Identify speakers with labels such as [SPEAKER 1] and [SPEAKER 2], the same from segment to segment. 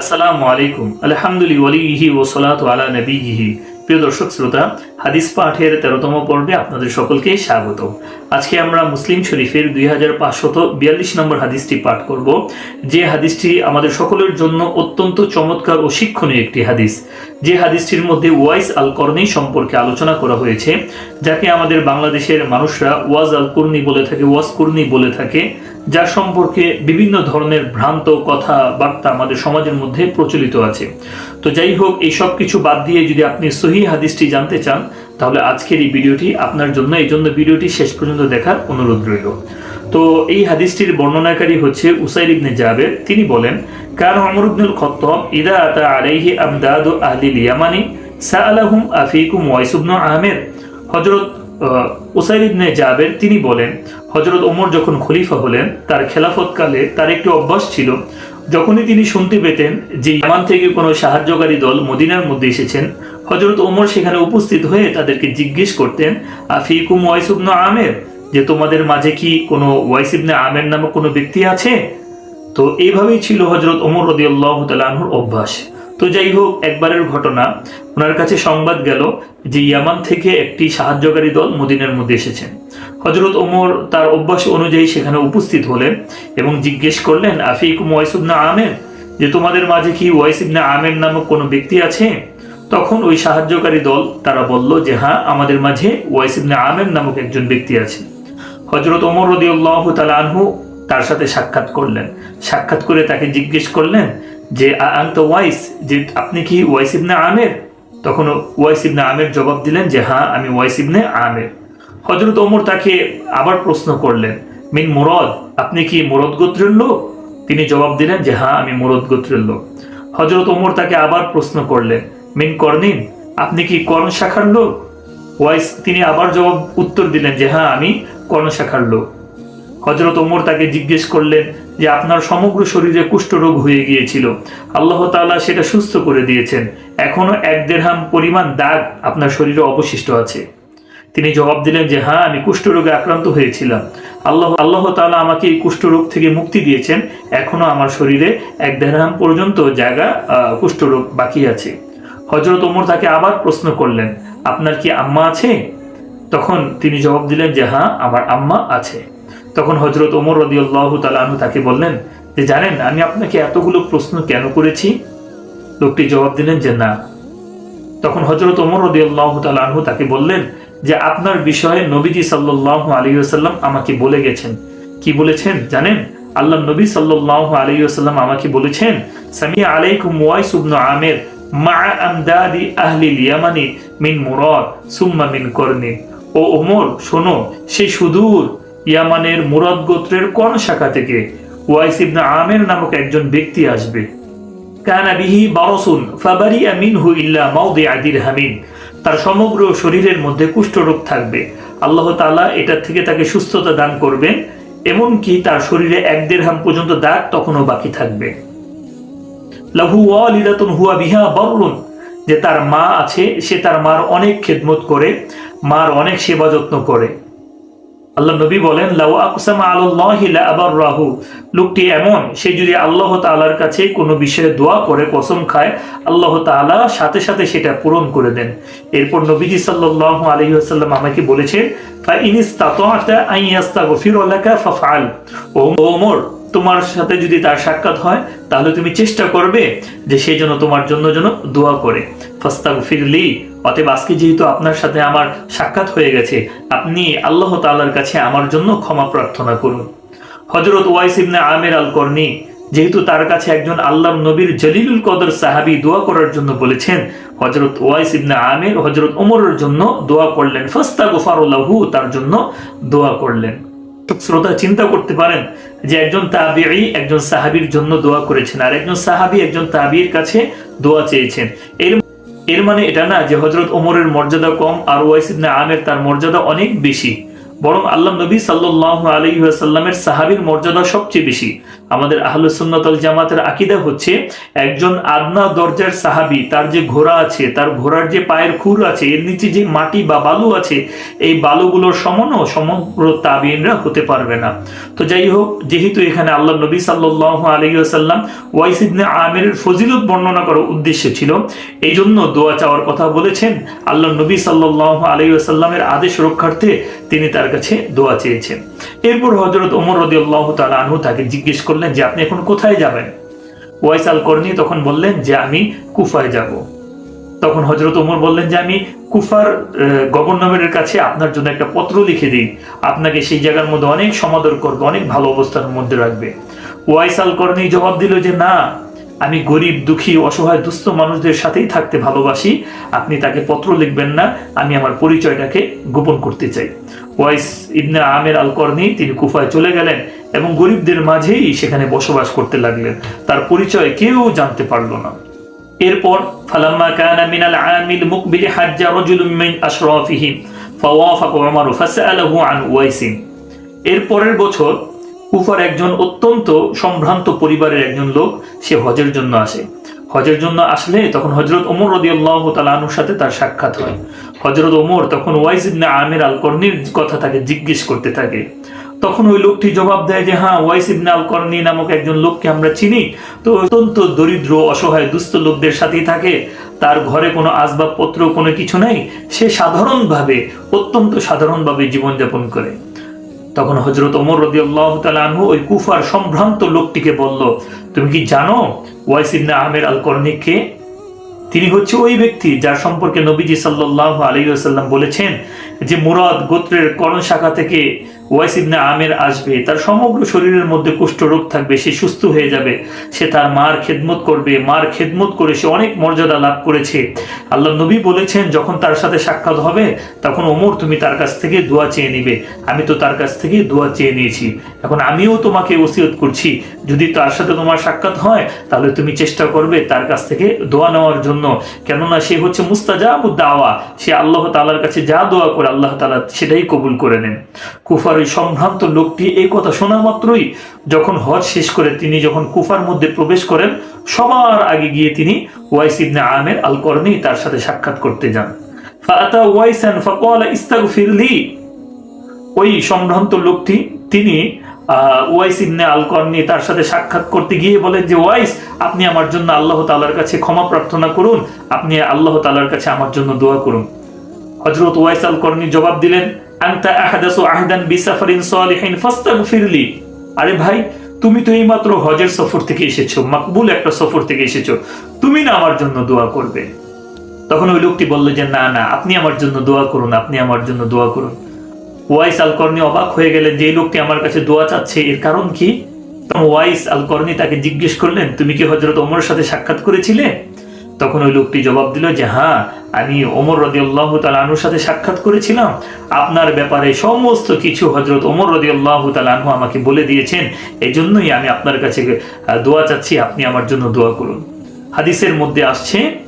[SPEAKER 1] আসসালামু আলাইকুম। আলহামদুলিল্লাহি ও সালাত আলা নবীহি প্রিয় দর্শক, শ্রোতা, হাদিস পাঠের তেরোতম পর্বে আপনাদের সকলকে স্বাগত। আজকে আমরা মুসলিম শরীফের দুই হাজার পাঁচশত বিয়াল্লিশ নম্বর হাদিসটি পাঠ করব। যে হাদিসটি আমাদের সকলের জন্য অত্যন্ত চমৎকার ও শিক্ষণীয় একটি হাদিস। যে হাদিসটির মধ্যে ওয়াইস আল করনি সম্পর্কে আলোচনা করা হয়েছে, যাকে আমাদের বাংলাদেশের মানুষরা ওয়াজ আল কুরনি বলে থাকে, ওয়াজ কুরনি বলে থাকে। যার সম্পর্কে বিভিন্ন ধরনের ভ্রান্ত কথা বার্তা আমাদের সমাজের মধ্যে প্রচলিত আছে। তো যাই হোক, এই সব কিছু বাদ দিয়ে যদি আপনি সহি হাদিসটি জানতে চান, তাহলে আজকের এই ভিডিওটি আপনার জন্য, এই জন্য ভিডিওটি শেষ পর্যন্ত দেখার অনুরোধ রইল। তো এই হাদিসটির বর্ণনাকারী হচ্ছে উসাইর ইবনে জাবের। তিনি বলেন কার অমর ইবনুল খত্তাব ইদা আতা আলাইহি আমদাদু আহলিল ইয়ামানি সাআলাহুম আফিকুম ওয়াইস আমের। হযরত ইবনে জাবের তিনি বলেন হজরত ওমর যখন খলিফা হলেন, তার খেলাফতকালে তার একটি অভ্যাস ছিল, যখনই তিনি শুনতে পেতেন যে ইয়ামান থেকে কোনো সাহায্যকারী দল মদিনার মধ্যে এসেছেন হজরত ওমর সেখানে উপস্থিত হয়ে তাদেরকে জিজ্ঞেস করতেন, আফিকুম ওয়াইসুবন আমের? যে তোমাদের মাঝে কি কোনো ওয়াইসিবনে আমের নামে কোনো ব্যক্তি আছে? তো এইভাবেই ছিল হজরত ওমর রদিয়াল্লাহ তালাহুর অভ্যাস। তো যাই হোক, একবারের ঘটনা। ওনার কাছে সংবাদ গেল যে ইয়ামান থেকে একটি সাহায্যকারী দল মদিনার মধ্যে এসেছেন হজরত ওমর তার অভ্যাস অনুযায়ী সেখানে উপস্থিত হলেন এবং জিজ্ঞেস করলেন, আফিকুম ওয়াইসুবনা আমের? যে তোমাদের মাঝে কি ওয়াইসিবনা আমের নামক কোনো ব্যক্তি আছে? তখন ওই সাহায্যকারী দল তারা বলল যে হ্যাঁ আমাদের মাঝে ওয়াইসিবনা আমের নামক একজন ব্যক্তি আছে। হজরত ওমর রদিউল্লাহ তালা আনহু তার সাথে সাক্ষাৎ করলেন। সাক্ষাৎ করে তাকে জিজ্ঞেস করলেন যে আন্ত ওয়াইস, যে আপনি কি ওয়াইস ইবনে আমের? তখন ওয়াইস ইবনে আমের জবাব দিলেন যে হ্যাঁ আমি ওয়াইস ইবনে আমের। হজরত ওমর তাকে আবার প্রশ্ন করলেন, মিন মুরদ, আপনি কি মুরদ গোত্রের লোক? তিনি জবাব দিলেন যে হ্যাঁ আমি মুরদ গোত্রের লোক। হজরত ওমর তাকে আবার প্রশ্ন করলেন, মিন কর্নিন আপনি কি কর্ণ শাখার লোক? ওয়াইস, তিনি আবার জবাব, উত্তর দিলেন যে হ্যাঁ আমি কর্ণ শাখার লোক। হজরত ওমর তাকে জিজ্ঞেস করলেন যে আপনার সমগ্র শরীরে কুষ্ঠরোগ হয়ে গিয়েছিল। আল্লাহ তাআলা সেটা সুস্থ করে দিয়েছেন। এখনও এক দেড়হাম পরিমাণ দাগ আপনার শরীরে অবশিষ্ট আছে। তিনি জবাব দিলেন যে হ্যাঁ আমি কুষ্ঠরোগে আক্রান্ত হয়েছিলাম। আল্লাহ আল্লাহ তাআলা আমাকে এই কুষ্ঠরোগ থেকে মুক্তি দিয়েছেন। এখনও আমার শরীরে এক দেড়হাম পর্যন্ত জায়গা কুষ্ঠরোগ বাকি আছে। হজরত ওমর তাকে আবার প্রশ্ন করলেন, আপনার কি আম্মা আছে? তখন তিনি জবাব দিলেন যে হ্যাঁ আমার আম্মা আছে। তখন হজরত ওমর রদিউল্লাহ তালাহু তাকে বললেন, যে জানেন, আমি আপনাকে এতগুলো প্রশ্ন কেন করেছি? লোকটি জবাব দিলেন যে, না। তখন হজরত ওমর রদিউল্লাহ তালাহু তাকে বললেন যে, আপনার বিষয়ে নবীজি সাল্লাহ আলী আসাল্লাম আমাকে বলে গেছেন। কি বলেছেন জানেন? আল্লাহ নবী সাল্লাহ আলী আসাল্লাম আমাকে বলেছেন, সামিয়া আলাইকুম ওয়াইস ইবনু আমের মা আমদাদি আহলিল ইয়ামানি মিন মুরাদ সুম্মা মিন করনিন ও ওমর, শোনো সেই সুদূর ইয়ামানের মুরাদ গোত্রের কোন শাখা থেকে ওয়াইস ইবনে আমের নামক একজন ব্যক্তি আসবে? কানা বিহি বারসুন ফাবারি মিনহু ইল্লা মাউদি আদির হামিন তার সমগ্র শরীরের মধ্যে কুষ্ঠরোগ থাকবে। আল্লাহ তাআলা এটার থেকে তাকে সুস্থতা দান করবেন, এমনকি তার শরীরে এক দেড় হাম পর্যন্ত দাগ তখনও বাকি থাকবে। লাহু ওয়ালিদাতুন হুয়া বিহা বররুন। যে তার মা আছে, সে তার মার অনেক খেদমত করে, মার অনেক সেবা যত্ন করে। আল্লাহ নবী বলেন আবাররাহু লোকটি এমন, সে যদি আল্লাহ তালার কাছে কোনো বিষয়ে দোয়া করে, কসম খায়, আল্লাহ তালা সাথে সাথে সেটা পূরণ করে দেন। এরপর নবীজি সাল্লাহ আলহিহাসাল্লাম আমাকে বলেছেন ফা ও ওমর তোমার সাথে যদি তার সাক্ষাৎ হয়, তাহলে তুমি চেষ্টা করবে যে সে যেন তোমার জন্য যেন দোয়া করে। ফাস্তাগ ফিরলি অতএব আজকে যেহেতু আপনার সাথে আমার সাক্ষাৎ হয়ে গেছে, আপনি আল্লাহ তাআলার কাছে আমার জন্য ক্ষমা প্রার্থনা করুন। হজরত ওয়াইস ইবনে আমের আল করনি যেহেতু তার কাছে একজন আল্লাহ নবীর জলিলুল কদর সাহাবি দোয়া করার জন্য বলেছেন হজরত ওয়াইস ইবনে আমের হজরত ওমরের জন্য দোয়া করলেন। ফাস্তা গোফারুল্লাহু তার জন্য দোয়া করলেন। শ্রোতা চিন্তা করতে পারেন যে একজন তাবিঈ একজন সাহাবির জন্য দোয়া করেছেন, আর একজন সাহাবি একজন তাবির কাছে দোয়া চেয়েছেন। এর এর মানে এটা না যে হজরত ওমরের মর্যাদা কম আর ওয়াইস ইবনে আমের তার মর্যাদা অনেক বেশি। বরং আল্লাহ নবী সাল্লাল্লাহু আলহিহাসাল্লামের সাহাবীর মর্যাদা সবচেয়ে বেশি। আমাদের আহলুসুন্নতল জামাতের আকিদা হচ্ছে, একজন আদনা দরজার সাহাবি, তার যে ঘোড়া আছে, তার ঘোড়ার যে পায়ের খুর আছে, এর নিচে যে মাটি বা বালু আছে, এই বালুগুলোর সমানও সমগ্র তাবিনরা হতে পারবে না। তো যাই হোক, যেহেতু এখানে আল্লাহ নবী সাল্লাহ আলহিউসাল্লাম ওয়াইস ইবনে আমিরের ফজিলত বর্ণনা করার উদ্দেশ্য ছিল এই জন্য দোয়া চাওয়ার কথা বলেছেন আল্লাহ নবী সাল্লাহ আলহিউসাল্লামের আদেশ রক্ষার্থে তিনি তার কাছে দোয়া চেয়েছেন। এরপর হজরত ওমর রদি আল্লাহ তালা আনহু তাকে জিজ্ঞেস করলেন যে, আপনি এখন কোথায় যাবেন? ওয়াইস আল করনি তখন বললেন যে, আমি কুফায় যাব। তখন হজরত ওমর বললেন যে, আমি কুফার গভর্নমেন্টের কাছে আপনার জন্য একটা পত্র লিখে দিই। আপনাকে সেই জায়গার মধ্যে অনেক সমাদর করবে, অনেক ভালো অবস্থার মধ্যে রাখবে। ওয়াইস আল করনি জবাব দিল যে, না, আমি গরিব, দুঃখী, অসহায়, দুস্থ মানুষদের সাথেই থাকতে ভালোবাসি। আপনি তাকে পত্র লিখবেন না, আমি আমার পরিচয়টাকে গোপন করতে চাই। ওয়াইস ইবনে আমের আল করনি তিনি কুফায় চলে গেলেন। এবং গরিবদের মাঝেই সেখানে বসবাস করতে লাগলেন। তার পরিচয় কেউ জানতে পারল না। এরপর, ফালাম্মা কানা মিনাল আমিল মুকবিলি হাজ্জা রাজুলুম মিন আশরাফিহি, ফাওয়াফাকা উমর, ফাসআলাহু আন ওয়াইসিন এর পরের বছর, কুফার একজন অত্যন্ত সম্ভ্রান্ত পরিবারের একজন লোক, সে হজের জন্য আসে। হজের জন্য আসলে তখন হজরত ওমর রদিয়াল্লাহ তালানুর সাথে তার সাক্ষাৎ হয়। হজরত ওমর তখন ওয়াইস ইবনে আমির আল কর্নির কথা তাকে জিজ্ঞেস করতে থাকে। তখন ওই লোকটি জবাব দেয় যে হ্যাঁ ওয়াইস ইবনে আল কর্নি নামক একজন লোককে আমরা চিনি। তো অত্যন্ত দরিদ্র, অসহায়, দুস্থ লোকদের সাথেই থাকে। তার ঘরে কোনো আসবাবপত্র, কোনো কিছু নেই। সে সাধারণভাবে, অত্যন্ত সাধারণভাবে জীবনযাপন করে। তখন হজরত ওমর রদি আল্লাহ আনহু ওই কুফার সম্ভ্রান্ত লোকটিকে বলল, তুমি কি জানো ওয়াইস ইবনে আহমের আল কর্নিককে তিনি হচ্ছে ওই ব্যক্তি যার সম্পর্কে নবীজি সাল্লাহ আলাইসাল্লাম বলেছেন যে মুরাদ গোত্রের করণ শাখা থেকে ওয়াইস ইবনে আমের আসবে। তার সমগ্র শরীরের মধ্যে কুষ্ঠ রোগ থাকবে, সে সুস্থ হয়ে যাবে। সে তার মার খেদমত করবে। মার খেদমত করে সে অনেক মর্যাদা লাভ করেছে। আল্লাহ নবী বলেছেন, যখন তার সাথে সাক্ষাৎ হবে, তখন ওমর, তুমি তার কাছ থেকে দোয়া চেয়ে নিবে। আমি তো তার কাছ থেকে দোয়া চেয়ে নিয়েছি। এখন আমিও তোমাকে ওসিয়ত করছি। যদি তার সাথে তোমার সাক্ষাৎ হয়, তাহলে তুমি চেষ্টা করবে তার কাছ থেকে দোয়া নেওয়ার জন্য। কেননা সে হচ্ছে মুস্তাজাবুদ দাওয়া। সে আল্লাহ তালার কাছে যা দোয়া করে, আল্লাহ তালা সেটাই কবুল করে নেন। কুফার ওই সম্ভ্রান্ত লোকটি এই কথা শোনা মাত্রই যখন হজ শেষ করে তিনি যখন কুফার মধ্যে প্রবেশ করেন, সবার আগে গিয়ে তিনি ওয়াইস ইবনে আমের আল করনি তার সাথে সাক্ষাৎ করতে যান। ফাতা ওয়াইসান ফাকালা ইস্তাগফিরলি। ওই সম্ভ্রান্ত লোকটি, তিনি ওয়াইস ইবনে আল করনি তার সাথে সাক্ষাৎ করতে গিয়ে বলেন যে, ওয়াইস, আপনি আমার জন্য আল্লাহ তালার কাছে ক্ষমা প্রার্থনা করুন। আপনি আল্লাহ তালার কাছে আমার জন্য দোয়া করুন। হজরত ওয়াইস আল করনি জবাব দিলেন, আনতা আহাদাসু আহদান বিসাফারিন সালিহিন ফাস্তাগফিরলি। আরে ভাই, তুমি তো এইমাত্র হজের সফর থেকে এসেছ, মাকবুল একটা সফর থেকে এসেছ। তুমি না আমার জন্য দোয়া করবে। তখন ওই লোকটি বলল যে, না না, আপনি আমার জন্য দোয়া করুন, আপনি আমার জন্য দোয়া করুন। ওয়াইস আলকর্নি অবাক হয়ে গেলেন যে লোকটি আমার কাছে দোয়া চাচ্ছে। এর কারণ কি? তখন ওয়াইস আল করনি তাকে জিজ্ঞেস করলেন, তুমি কি হজরত ওমরের সাথে সাক্ষাৎ করেছিলে? তখন ওই লোকটি জবাব দিল যে হ্যাঁ আমি ওমর রদি আল্লাহ তালুর সাথে সাক্ষাৎ করেছিলাম। আপনার ব্যাপারে সমস্ত কিছু হজরত ওমর রদি আল্লাহ তালু আমাকে বলে দিয়েছেন। এই জন্যই আমি আপনার কাছে দোয়া চাচ্ছি। আপনি আমার জন্য দোয়া করুন। হাদিসের মধ্যে আসছে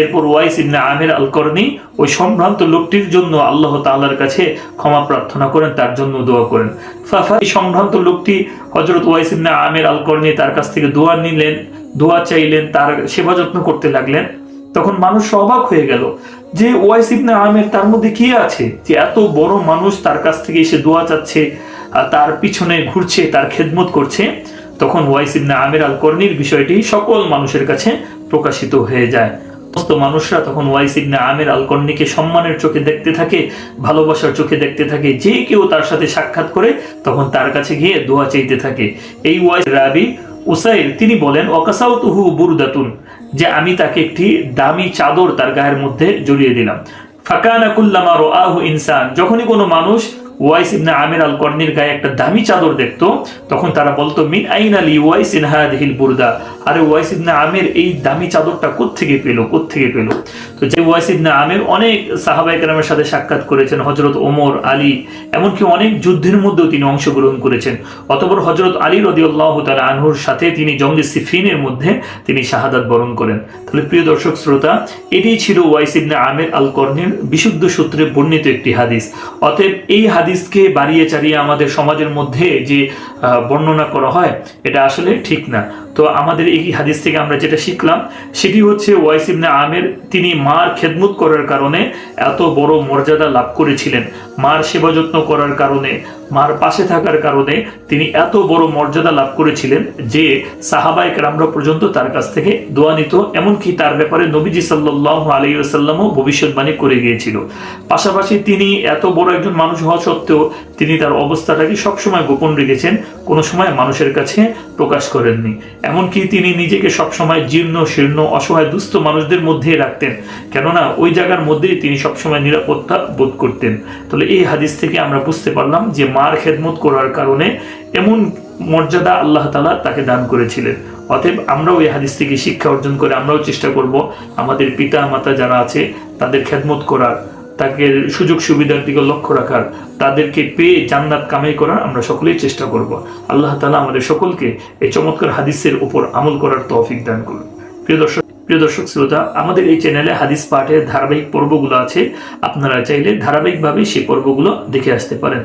[SPEAKER 1] এরপর ওয়াইস ইবনে আমের আল করনি ওই সম্ভ্রান্ত লোকটির জন্য আল্লাহ তাআলার কাছে ক্ষমা প্রার্থনা করেন, তার জন্য দোয়া করেন। ফাফা এই সম্ভ্রান্ত লোকটি হজরত ওয়াইস ইবনে আমের আল করনি তার কাছ থেকে দোয়া নিলেন, দোয়া চাইলেন, তার সেবা যত্ন করতে লাগলেন। তখন মানুষ অবাক হয়ে গেল যে ওয়াইস ইবনে আমের তার মধ্যে কি আছে? যে এত বড় মানুষ তার কাছ থেকে এসে দোয়া চাচ্ছে তার পিছনে ঘুরছে, তার খেদমত করছে। তখন ওয়াইস ইবনে আমের আল কর্নির বিষয়টি সকল মানুষের কাছে প্রকাশিত হয়ে যায়। সমস্ত মানুষরা তখন ওয়াইস আমের আল কর্নিকে সম্মানের চোখে দেখতে থাকে, ভালোবাসার চোখে দেখতে থাকে, যে কেউ তার সাথে সাক্ষাৎ করে তখন তার কাছে গিয়ে দোয়া চাইতে থাকে। এই ওয়াইস রাবি উসাইর, তিনি বলেন অকাসাউ তুহু বুরদাতুন যে আমি তাকে একটি দামি চাদর তার গায়ের মধ্যে জড়িয়ে দিলাম। ফাকানা কুল্লামা আহু ইনসান, যখনই কোনো মানুষ ওয়াইস ইবনে আমির আল কর্নির গায়ে একটা দামি চাদর দেখতো, তখন তারা বলতো, মিন আইন আলী ওয়াইস বুরদা? আরে ওয়াইস ইবনে আমির এই দামি চাদরটা তো যে ওয়াইস ইবনে আমির অনেক সাহাবাই সাথে সাক্ষাৎ করেছেন হজরত ওমর, আলী, এমনকি অনেক যুদ্ধের মধ্যেও তিনি অংশগ্রহণ করেছেন। অতপর হজরত আলী রদিউল্লাহ তালা আনহুর সাথে তিনি জঙ্গে সিফিনের মধ্যে তিনি শাহাদাত বরণ করেন। তাহলে প্রিয় দর্শক শ্রোতা এটি ছিল ওয়াইস ইবনে আমির আল কর্নির বিশুদ্ধ সূত্রে বর্ণিত একটি হাদিস। অতএব এই হাদিস হাদিসকে বাড়িয়ে চাড়িয়ে আমাদের সমাজের মধ্যে যে বর্ণনা করা হয় এটা আসলে ঠিক না। তো আমাদের এই হাদিস থেকে আমরা যেটা শিখলাম, সেটি হচ্ছে ওয়াইস ইবনে আমের, তিনি মার খেদমত করার কারণে এত বড় মর্যাদা লাভ করেছিলেন। মার সেবা যত্ন করার কারণে, মার পাশে থাকার কারণে তিনি এত বড় মর্যাদা লাভ করেছিলেন যে সাহাবাই কেরামরা পর্যন্ত তার কাছ থেকে দোয়া নিত। এমনকি তার ব্যাপারে নবীজি সাল্লাহ আলাইসাল্লামও ভবিষ্যৎবাণী করে গিয়েছিল। পাশাপাশি তিনি এত বড় একজন মানুষ হওয়া সত্ত্বেও তিনি তার অবস্থাটাকে সবসময় গোপন রেখেছেন, কোনো সময় মানুষের কাছে প্রকাশ করেননি। এমনকি তিনি নিজেকে সবসময় জীর্ণ, শীর্ণ, অসহায়, দুস্থ মানুষদের মধ্যেই রাখতেন। কেননা, ওই জায়গার মধ্যেই তিনি সবসময় নিরাপত্তা বোধ করতেন। তাহলে এই হাদিস থেকে আমরা বুঝতে পারলাম যে মার খেদমত করার কারণে এমন মর্যাদা আল্লাহ তালা তাকে দান করেছিলেন। অতএব আমরাও এই হাদিস থেকে শিক্ষা অর্জন করে আমরাও চেষ্টা করব আমাদের পিতা মাতা যারা আছে তাদের খেদমত করার। তাকে সুযোগ সুবিধার দিকে লক্ষ্য রাখার, তাদেরকে পেয়ে জান্নাত কামাই করার আমরা সকলেই চেষ্টা করব। আল্লাহ তালা আমাদের সকলকে এই চমৎকার হাদিসের উপর আমল করার তৌফিক দান করুন। প্রিয় দর্শক প্রিয় দর্শক শ্রোতা, আমাদের এই চ্যানেলে হাদিস পাঠের ধারাবাহিক পর্বগুলো আছে। আপনারা চাইলে ধারাবাহিকভাবে সেই পর্বগুলো দেখে আসতে পারেন।